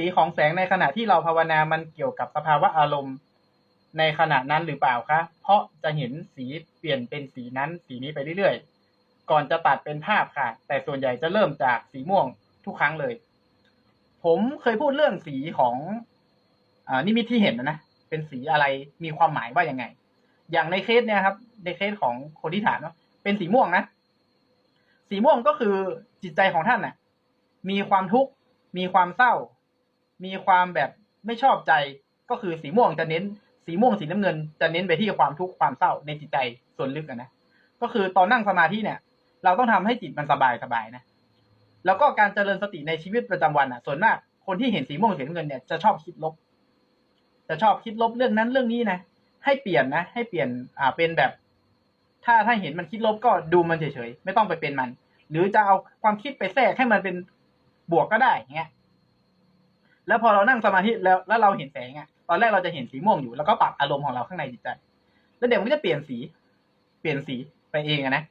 สีของแสงในขณะที่เราภาวนามันเกี่ยวกับสภาวะอารมณ์ในขณะนั้นหรือเปล่าคะ เพราะจะเห็นสีเปลี่ยนเป็นสีนั้นสีนี้ไปเรื่อยๆ ก่อนจะตัดเป็นภาพค่ะ แต่ส่วนใหญ่จะเริ่มจากสีม่วงทุกครั้งเลย ผมเคยพูดเรื่องสีของอานิมิตที่เห็นนะนะ เป็นสีอะไร มีความหมายว่ายังไง อย่างในเคสเนี่ยครับ ในเคสของคนที่ถามว่าเป็นสีม่วงนะ สีม่วงก็คือจิตใจของท่านน่ะ มีความทุกข์ มีความเศร้า มีความแบบไม่ชอบใจก็คือสีม่วงจะเน้น สีม่วงสีน้ำเงิน จะเน้นไปที่ความทุกข์ความเศร้าในจิตใจส่วนลึกอะนะก็คือตอนนั่งสมาธิเนี่ย เราต้องทำให้จิตมันสบายสบายนะแล้วก็การเจริญสติในชีวิตประจำวันอะ ส่วนมากคนที่เห็นสีม่วงสีน้ำเงินเนี่ยจะชอบคิดลบ จะชอบคิดลบเรื่องนั้นเรื่องนี้นะให้เปลี่ยนนะ ให้เปลี่ยนอ่าเป็นแบบ ถ้าถ้าเห็นมันคิดลบก็ดูมันเฉยๆไม่ต้องไปเป็นมัน หรือจะเอาความคิดไปแทรกให้มันเป็นบวกก็ได้อย่างเงี้ย แล้วพอเรานั่งสมาธิแล้วแล้วเราเห็นแสงอะตอนแรกเราจะเห็นสีม่วงอยู่แล้วก็ปรับอารมณ์ของเราข้างในจิตใจ แล้วเดี๋ยวมันก็จะเปลี่ยนสี เปลี่ยนสีไปเองอะนะ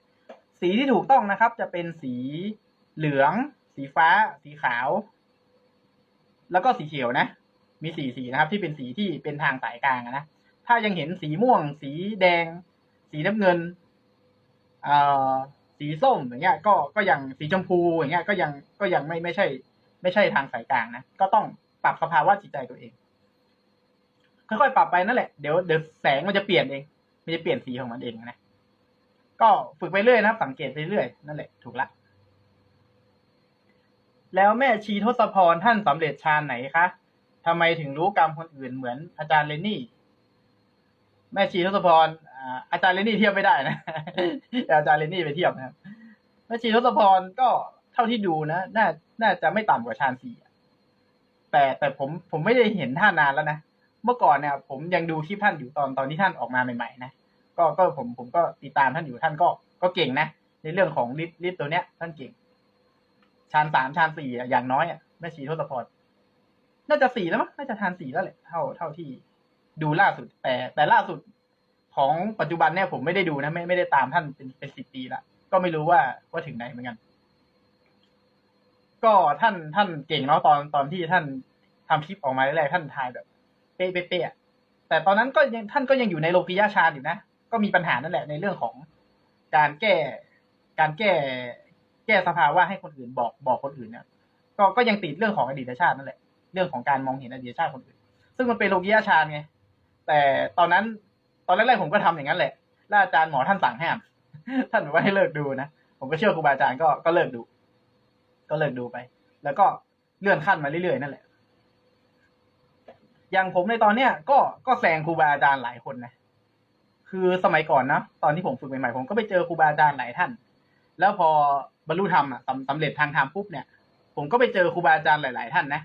สีที่ถูกต้องนะครับ จะเป็นสีเหลือง สีฟ้า สีขาว แล้วก็สีเขียวนะ มีสีสีนะครับ ที่เป็นสีที่เป็นทางสายกลางนะ ถ้ายังเห็นสีม่วง สีแดง สีน้ำเงินเอ่อสีส้มอย่างเงี้ย ก็ก็ยังสีชมพูอย่างเงี้ย ก็ยังก็ยังไม่ไม่ใช่ ไม่ใช่ทางสายกลางนะก็ต้องปรับสภาวะจิตใจตัวเอง ค่อยๆปรับไปนั่นแหละเดี๋ยวเดี๋ยวแสงมันจะเปลี่ยนเองมันจะเปลี่ยนสีของมันเองนะก็ฝึกไปเรื่อยนะสังเกตไปเรื่อยนั่นแหละถูกละแล้วแม่ชีทศพรท่านสำเร็จฌานไหนคะทำไมถึงรู้กรรมคนอื่นเหมือนอาจารย์เลนนี่ แม่ชีทศพรอาจารย์เลนนี่เทียบไม่ได้นะอาจารย์เลนนี่ไปเทียบนะครับแม่ชีทศพรก็เท่าที่ดูนะน่า น่าจะไม่ต่ำกว่าฌานสี่แต่แต่ผมผมไม่ได้เห็นท่านานแล้วนะ เมื่อก่อนเนี่ย ผมยังดูคลิปท่านอยู่ตอนตอนที่ท่านออกมาใหม่ๆนะก็ก็ผมผมก็ติดตามท่านอยู่ท่านก็ก็เก่งนะ ในเรื่องของลิฟลิฟตัวเนี้ย ท่านเก่งชานสามชานสี่อะอย่างน้อยอะแม่ชีทศพรน่าจะสี่แล้วมั้งน่าจะทานสี่แล้วแหละเท่าเท่าที่ดูล่าสุด แต่แต่ล่าสุดของปัจจุบันเนี่ยผมไม่ได้ดูนะ ไม่ไม่ได้ตามท่านเป็นเป็นสิบปีละก็ไม่รู้ว่าว่าถึงไหนเหมือนกัน ก็ท่านท่านเก่งเนาะตอนตอนที่ท่านทำคลิปออกมาแรกๆท่านทายแบบ เป๊ะเป๊ะแต่ตอนนั้นก็ยังท่านก็ยังอยู่ในโลกิยาชาญอยู่นะ ก็มีปัญหานั่นแหละในเรื่องของการแก้การแก้แก้สภาวะให้คนอื่นบอกบอกคนอื่นเนี่ยก็ก็ยังติดเรื่องของอดีตชาตินั่นแหละ เรื่องของการมองเห็นอดีตชาติคนอื่น ซึ่งมันเป็นโลกิยาชาญไงแต่ตอนนั้นตอนแรกๆผมก็ทำอย่างนั้นแหละแล้วอาจารย์หมอท่านสั่งห้าม ท่านบอกว่าให้เลิกดูนะ ผมก็เชื่อครูบาอาจารย์ก็ก็เลิกดู ก็เลิกดูไป แล้วก็เลื่อนขั้นมาเรื่อยๆนั่นแหละ อย่างผมในตอนเนี้ย ก็ก็แซงครูบาอาจารย์หลายคนนะคือสมัยก่อนนะตอนที่ผมฝึกใหม่ๆผมก็ไปเจอครูบาอาจารย์หลายท่าน แล้วพอบรรลุธรรมอะสำสำเร็จทางธรรมปุ๊บเนี่ย ผมก็ไปเจอครูบาอาจารย์หลาย ๆ ท่านนะ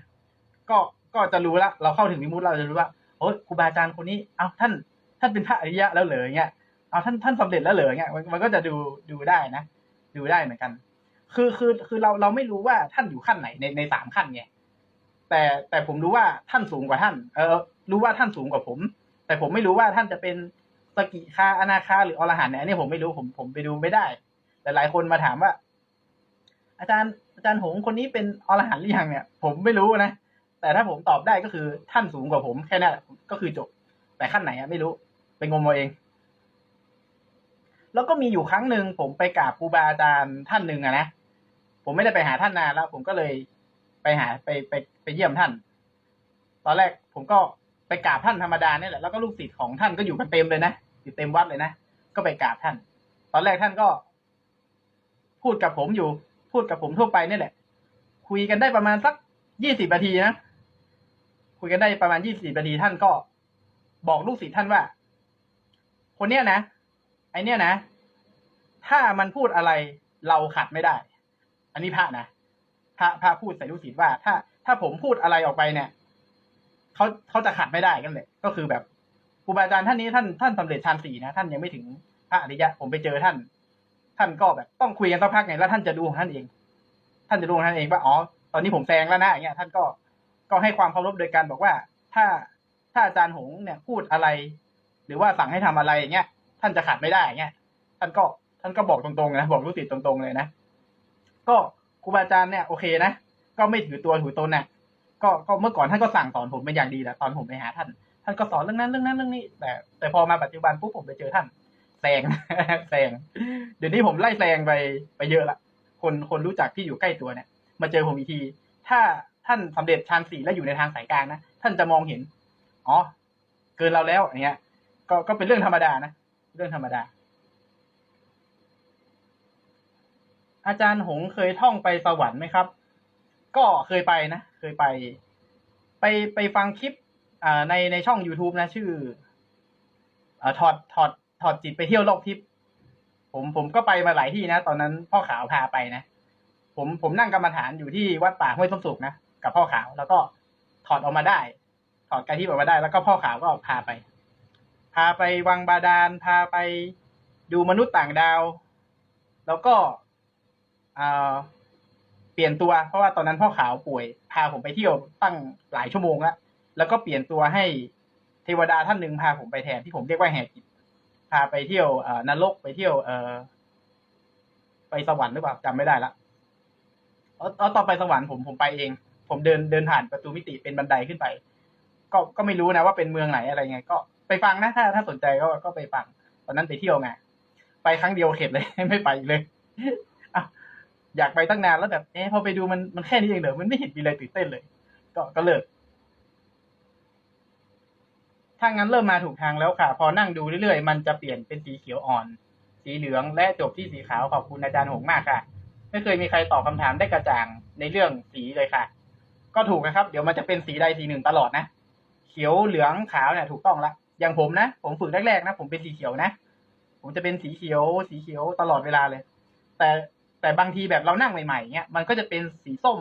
ก็ก็จะรู้ละเราเข้าถึงวิมุติเราจะรู้ว่าโอ้ยครูบาอาจารย์คนนี้เอาท่าน ท่านเป็นพระอริยะแล้วเหรอเงี้ยเอาท่านท่านสำเร็จแล้วเหรอเงี้ยมันก็จะดูดูได้นะ ดูได้เหมือนกัน คือคือคือเราเราไม่รู้ว่าท่านอยู่ขั้นไหนในในสามขั้นไงแต่แต่ผมรู้ว่าท่านสูงกว่าท่าน เออ รู้ว่าท่านสูงกว่าผม แต่ผมไม่รู้ว่าท่านจะเป็นสกิคาอนาคาหรืออรหันต์เนี่ยอันนี้ผมไม่รู้ผมผมไปดูไม่ได้แต่หลายคนมาถามว่า อาจารย์อาจารย์หงคนนี้เป็นอรหันต์หรือยังเนี่ย ผมไม่รู้นะแต่ถ้าผมตอบได้ก็คือท่านสูงกว่าผมแค่นั้นก็คือจบ แต่ขั้นไหนอะไม่รู้ไปงมเอาเอง แล้วก็มีอยู่ครั้งหนึ่งผมไปกราบครูบาอาจารย์ท่านหนึ่งอะนะ ผมไม่ได้ไปหาท่านนานแล้ว ผมก็เลยไปหาไปไปไปเยี่ยมท่าน ตอนแรกผมก็ไปกราบท่านธรรมดาเนี่ยแหละแล้วก็ลูกศิษย์ของท่านก็อยู่กันเต็มเลยนะอยู่เต็มวัดเลยนะก็ไปกราบท่าน ตอนแรกท่านก็ พูดกับผมอยู่ พูดกับผมทั่วไปนี่แหละ คุยกันได้ประมาณสักยี่สิบนาทีนะคุยกันได้ประมาณยี่สิบนาทีท่านก็บอกลูกศิษย์ท่านว่า คนเนี้ยนะไอเนี้ยนะ ถ้ามันพูดอะไรเราขัดไม่ได้ อันนี้พระนะพระพระพูดใส่ลูกศิษย์ว่า ถ้า ถ้าผมพูดอะไรออกไปเนี่ยเขาเขาจะขัดไม่ได้กันเลยก็คือแบบครูบาอาจารย์ท่านนี้ท่านท่านสำเร็จฌานสี่นะท่านยังไม่ถึงพระอริยะ ผมไปเจอท่าน ท่านก็แบบต้องคุยกันสักพักไงแล้วท่านจะดูของท่านเอง ท่านจะดูของท่านเองว่าอ๋อตอนนี้ผมแซงแล้วนะอย่างเงี้ย ท่านก็ก็ให้ความเคารพโดยการบอกว่า ถ้าถ้าอาจารย์หงเนี่ยพูดอะไร หรือว่าสั่งให้ทำอะไรอย่างเงี้ย ท่านจะขัดไม่ได้อย่างเงี้ยท่านก็ท่านก็บอกตรงๆนะบอกลูกศิษย์ตรงๆเลยนะ ก็ครูบาอาจารย์เนี่ยโอเคนะก็ไม่ถือตัวถือตนนะก็ก็เมื่อก่อนท่านก็สั่งสอนผมเป็นอย่างดีแหละตอนผมไปหาท่าน ท่านก็สอนเรื่องนั้นเรื่องนั้นเรื่องนี้ แต่ แต่พอมาปัจจุบันปุ๊บผมไปเจอท่านแซงแซงเดี๋ยวนี้ผมไล่แซงไปไปเยอะละคนคนรู้จักที่อยู่ใกล้ตัวเนี่ย มาเจอผมอีกที ถ้าท่านสำเร็จฌานสี่แล้วอยู่ในทางสายกลางนะท่านจะมองเห็นอ๋อเกินเราแล้วอย่างเงี้ย ก็ก็เป็นเรื่องธรรมดานะเรื่องธรรมดา อาจารย์หงเคยท่องไปสวรรค์ไหมครับ ก็เคยไปนะ เคยไป ไปไปฟังคลิปอ่าในในช่อง youtube นะชื่ออ่าถอดถอดถอดจิตไปเที่ยวโลกทิพย์ผมผมก็ไปมาหลายที่นะ ตอนนั้นพ่อขาวพาไปนะ ผมผมนั่งกรรมฐานอยู่ที่วัดป่าห้วยส้มสุกนะ กับพ่อขาวแล้วก็ถอดออกมาได้ ถอดกายที่ออกมาได้ แล้วก็พ่อขาวก็พาไป พาไปวังบาดาล พาไปดูมนุษย์ต่างดาว แล้วก็ เปลี่ยนตัวเพราะว่าตอนนั้นพ่อขาวป่วย พาผมไปเที่ยวตั้งหลายชั่วโมงแล้วแล้วก็เปลี่ยนตัวให้เทวดาท่านหนึ่งพาผมไปแทนที่ผมเรียกว่าแหกจิตพาไปเที่ยวเอนรกไปเที่ยว เออไปสวรรค์หรือเปล่าจำไม่ได้ละเอาเอตอนไปสวรรค์ผมผมไปเอง ผมเดินเดินผ่านประตูมิติเป็นบันไดขึ้นไป ก็ก็ไม่รู้นะว่าเป็นเมืองไหนอะไรไง ก็ไปฟังนะถ้าถ้าสนใจก็ก็ไปฟัง ตอนนั้นไปเที่ยวไงไปครั้งเดียวเข็ดเลยไม่ไปเลย อยากไปตั้งนานแล้วแบบเอ๊ะพอไปดูมันมันแค่นี้เองเหรอมันไม่เห็นมีอะไรตื่นเต้นเลย ก็ก็เลิกถ้างั้นเริ่มมาถูกทางแล้วค่ะ พอนั่งดูเรื่อยๆ มันจะเปลี่ยนเป็นสีเขียวอ่อน สีเหลืองและจบที่สีขาวขอบคุณอาจารย์หงมากค่ะ ไม่เคยมีใครตอบคำถามได้กระจ่างในเรื่องสีเลยค่ะ ก็ถูกนะครับ เดี๋ยวมันจะเป็นสีใดสีหนึ่งตลอดนะ เขียวเหลืองขาวเนี่ยถูกต้องละอย่างผมนะ ผมฝึกแรกๆนะ ผมเป็นสีเขียวนะ ผมจะเป็นสีเขียว สีเขียวตลอดเวลาเลย แต่ แต่บางทีแบบเรานั่งใหม่ๆเงี้ยมันก็จะเป็นสีส้ม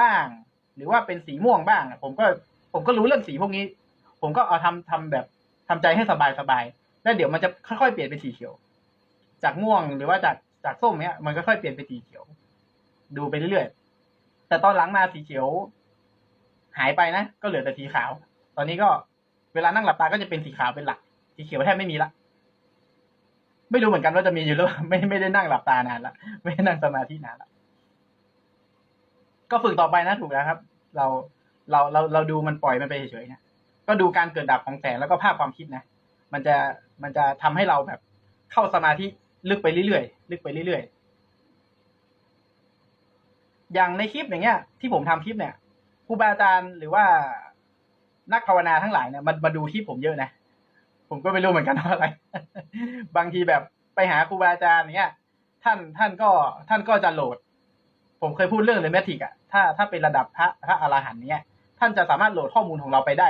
บ้าง หรือว่าเป็นสีม่วงบ้างผมก็ผมก็รู้เรื่องสีพวกนี้ ผมก็เอาทำทำแบบทำใจให้สบายสบายๆแล้วเดี๋ยวมันจะค่อยๆเปลี่ยนเป็นสีเขียว จากม่วงหรือว่าจากจากส้มเนี้ยมันก็ค่อยเปลี่ยนเป็นสีเขียว ดูไปเรื่อยๆแต่ตอนหลังมาสีเขียว หายไปนะก็เหลือแต่สีขาว ตอนนี้ก็เวลานั่งหลับตาก็จะเป็นสีขาวเป็นหลักสีเขียวแทบไม่มีละ ไม่รู้เหมือนกันว่าจะมีอยู่หรือเปล่าไม่ไม่ได้นั่งหลับตานานละไม่ได้นั่งสมาธินานละก็ฝึกต่อไปนะถูกแล้วครับ เราเราเราเราดูมันปล่อยมันไปเฉยๆนะก็ดูการเกิดดับของแสงแล้วก็ภาพความคิดนะมันจะมันจะทำให้เราแบบเข้าสมาธิลึกไปเรื่อยๆลึกไปเรื่อยๆอย่างในคลิปอย่างเงี้ย ที่ผมทำคลิปเนี่ยครูบาอาจารย์หรือว่านักภาวนาทั้งหลายเนี่ยมันมาดูคลิปผมเยอะนะ ผมก็ไม่รู้เหมือนกันว่าอะไร บางทีแบบไปหาครูบาอาจารย์เนี้ย ท่านท่านก็ท่านก็จะโหลด ผมเคยพูดเรื่องเลยแมทริกอะถ้าถ้าเป็นระดับพระพระอรหันต์เนี้ย ท่านจะสามารถโหลดข้อมูลของเราไปได้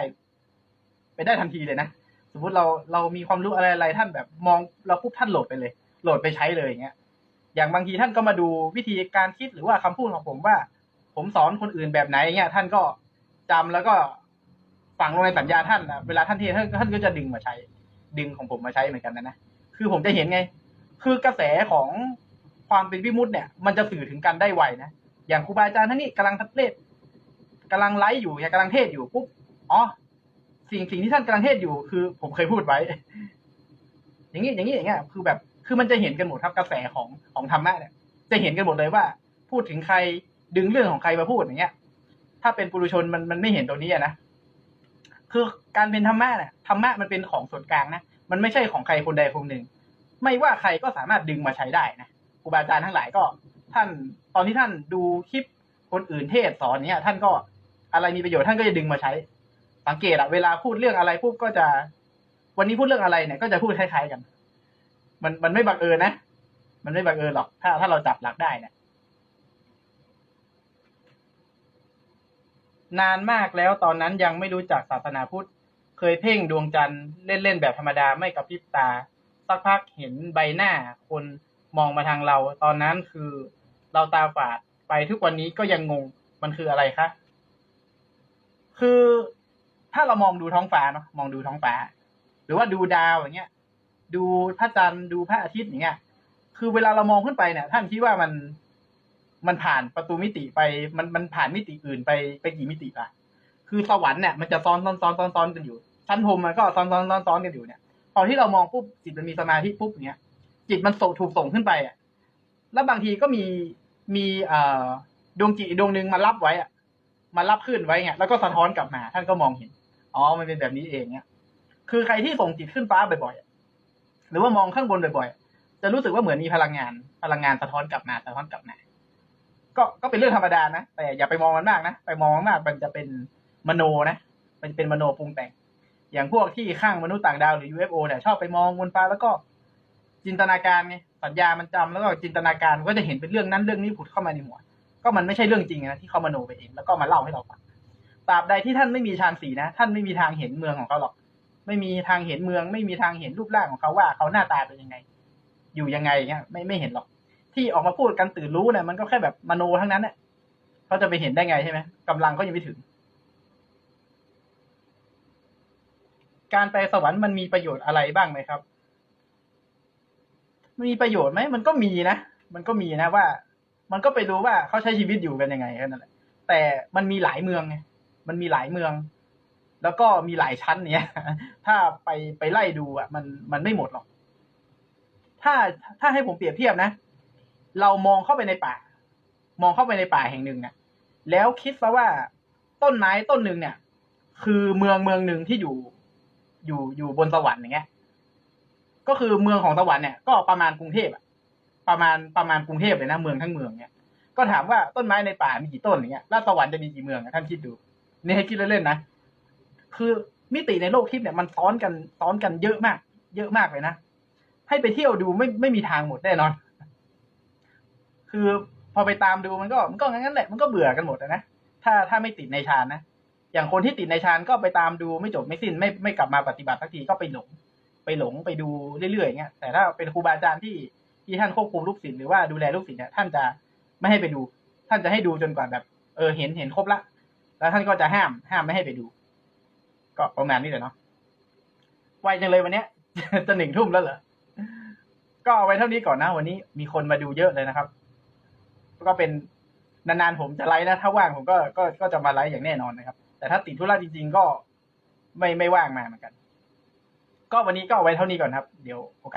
ไปได้ทันทีเลยนะสมมติเราเรามีความรู้อะไรอะไรท่านแบบมองเราปุ๊บท่านโหลดไปเลย โหลดไปใช้เลยอย่างเงี้ย อย่างบางทีท่านก็มาดูวิธีการคิดหรือว่าคำพูดของผมว่า ผมสอนคนอื่นแบบไหนเงี้ย ท่านก็จำแล้วก็ ฝังลงในสัญญาท่านนะเวลาท่านเทศท่านท่านก็จะดึงมาใช้ ดึงของผมมาใช้เหมือนกันนะนะคือผมจะเห็นไง คือกระแสของความเป็นวิมุตต์เนี่ย มันจะสื่อถึงกันได้ไวนะอย่างครูบาอาจารย์ท่านนี้กำลังทัเทศกำลังไลฟ์อยู่เนี่ยกำลังเทศอยู่ปุ๊บอ๋อสิ่งสิ่งที่ท่านกำลังเทศอยู่คือ ผมเคยพูดไว้ อย่างนี้อย่างนี้อย่างเงี้ยคือแบบ คือมันจะเห็นกันหมดครับกระแสของของธรรมะเนี่ย จะเห็นกันหมดเลยว่า พูดถึงใครดึงเรื่องของใครมาพูดอย่างเงี้ย ถ้าเป็นปุถุชนมันมันไม่เห็นตรงนี้นะ คือการเป็นธรรมะเนี่ยธรรมะมันเป็นของส่วนกลางนะมันไม่ใช่ของใครคนใดคนหนึ่ง ไม่ว่าใครก็สามารถดึงมาใช้ได้นะครูบาอาจารย์ทั้งหลายก็ ท่านตอนที่ท่านดูคลิปคนอื่นเทศสอนเนี่ยท่านก็อะไรมีประโยชน์ท่านก็จะดึงมาใช้ สังเกตอะเวลาพูดเรื่องอะไรปุ๊บก็จะ วันนี้พูดเรื่องอะไรเนี่ย ก็จะพูดคล้ายๆกัน มันมันไม่บังเอิญนะมันไม่บังเอิญหรอก ถ้าถ้าเราจับหลักได้เนี่ย นานมากแล้วตอนนั้นยังไม่รู้จักศาสนาพุทธ เคยเพ่งดวงจันทร์เล่นๆแบบธรรมดาไม่กระพริบตา สักพักเห็นใบหน้าคนมองมาทางเรา ตอนนั้นคือเราตาฝาดไปทุกวันนี้ก็ยังงงมันคืออะไรคะ คือถ้าเรามองดูท้องฟ้าเนาะมองดูท้องฟ้า หรือว่าดูดาวอย่างเงี้ย ดูพระจันทร์ดูพระอาทิตย์อย่างเงี้ย คือเวลาเรามองขึ้นไปเนี่ยท่านคิดว่ามัน มันผ่านประตูมิติไป มันมันผ่านมิติอื่นไปไปกี่มิติอะคือสวรรค์เนี่ยมันจะซ้อนซ้อนซ้อนซ้อนซ้อนกันอยู่ชั้นพรมมันก็ซ้อนซ้อนซ้อนซ้อนกันอยู่เนี่ยพอที่เรามองปุ๊บจิตมันมีสมาธิปุ๊บอย่างเงี้ย จิตมันส่งถูกส่งขึ้นไปอะ แล้วบางทีก็มีมีเอ่อดวงจิตดวงหนึ่งมารับไว้อะมันรับขึ้นไว้ไงแล้วก็สะท้อนกลับมา ท่านก็มองเห็นอ๋อมันเป็นแบบนี้เองเนี่ยคือใครที่ส่งจิตขึ้นฟ้าบ่อยๆหรือว่ามองข้างบนบ่อยๆจะรู้สึกว่าเหมือนมีพลังงานพลังงานสะท้อนกลับมาสะท้อนกลับมา ก็ก็เป็นเรื่องธรรมดานะ แต่อย่าไปมองมันมากนะ ไปมองมันมากมันจะเป็นมโนนะ มันจะเป็นมโนปรุงแต่ง อย่างพวกที่ข้างมนุษย์ต่างดาวหรือ UFO เนี่ยชอบไปมองบนฟ้าแล้วก็จินตนาการไงสัญญามันจำแล้วก็จินตนาการก็จะเห็นเป็นเรื่องนั้นเรื่องนี้ผุดเข้ามาในหัว ก็มันไม่ใช่เรื่องจริงนะที่เขามโนไปเองแล้วก็มาเล่าให้เราฟังตราบใดที่ท่านไม่มีฌานสีนะ ท่านไม่มีทางเห็นเมืองของเขาหรอก ไม่มีทางเห็นเมือง ไม่มีทางเห็นรูปร่างของเขาว่าเขาหน้าตาเป็นยังไง อยู่ยังไงเงี้ยไม่ไม่เห็นหรอก ที่ออกมาพูดกันตื่นรู้เนี่ยมันก็แค่แบบมโนทั้งนั้นเนี่ยเขาจะไปเห็นได้ไงใช่ไหมกำลังก็ยังไม่ถึง การไปสวรรค์มันมีประโยชน์อะไรบ้างไหมครับ มีประโยชน์ไหมมันก็มีนะมันก็มีนะว่า มันก็ไปรู้ว่าเขาใช้ชีวิตอยู่กันยังไงแค่นั้นแหละแต่มันมีหลายเมืองไงมันมีหลายเมือง แล้วก็มีหลายชั้นเนี้ยถ้าไปไปไล่ดูอะ มันมันไม่หมดหรอกถ้าถ้าให้ผมเปรียบเทียบนะ เรามองเข้าไปในป่า มองเข้าไปในป่าแห่งหนึ่งเนี่ยแล้วคิดซะว่าต้นไม้ต้นหนึ่งเนี่ย คือเมืองเมืองหนึ่งที่อยู่ อยู่อยู่บนสวรรค์อย่างเงี้ย ก็คือเมืองของสวรรค์เนี่ยก็ประมาณกรุงเทพอะประมาณประมาณกรุงเทพเลยนะเมืองทั้งเมืองเนี่ยก็ถามว่าต้นไม้ในป่ามีกี่ต้นอย่างเงี้ยแล้วสวรรค์จะมีกี่เมืองท่านคิดดูนี่ให้คิดเล่นๆนะคือมิติในโลกทิพย์เนี่ยมันซ้อนกันซ้อนกันเยอะมาก เยอะมากเลยนะให้ไปเที่ยวดูไม่ไม่มีทางหมดแน่นอน คือพอไปตามดูมันก็มันก็งั้นๆแหละมันก็เบื่อกันหมดนะถ้าถ้าไม่ติดในฌานนะอย่างคนที่ติดในฌานก็ไปตามดูไม่จบไม่สิ้นไม่ไม่กลับมาปฏิบัติสักทีก็ไปหลง ไปหลงไปดูเรื่อยๆอย่างเงี้ยแต่ถ้าเป็นครูบาอาจารย์ที่ที่ท่านควบคุมลูกศิษย์หรือว่าดูแลลูกศิษย์เนี่ยท่านจะไม่ให้ไปดู ท่านจะให้ดูจนกว่าแบบ เออเห็นเห็นครบละแล้วท่านก็จะห้ามห้ามไม่ให้ไปดู ก็ประมาณนี้แหละเนาะไวจังเลยวันเนี้ยจะหนึ่งทุ่มแล้วเหรอก็เอาไว้เท่านี้ก่อนนะ วันนี้มีคนมาดูเยอะเลยนะครับ ก็เป็นนานๆผมจะไลฟ์นะถ้าว่างผมก็ก็ก็จะมาไลฟ์อย่างแน่นอนนะครับ แต่ถ้าติดธุระจริง ๆ ก็ไม่ไม่ว่างมาเหมือนกัน ก็วันนี้ก็เอาไว้เท่านี้ก่อนครับ เดี๋ยวโอกาส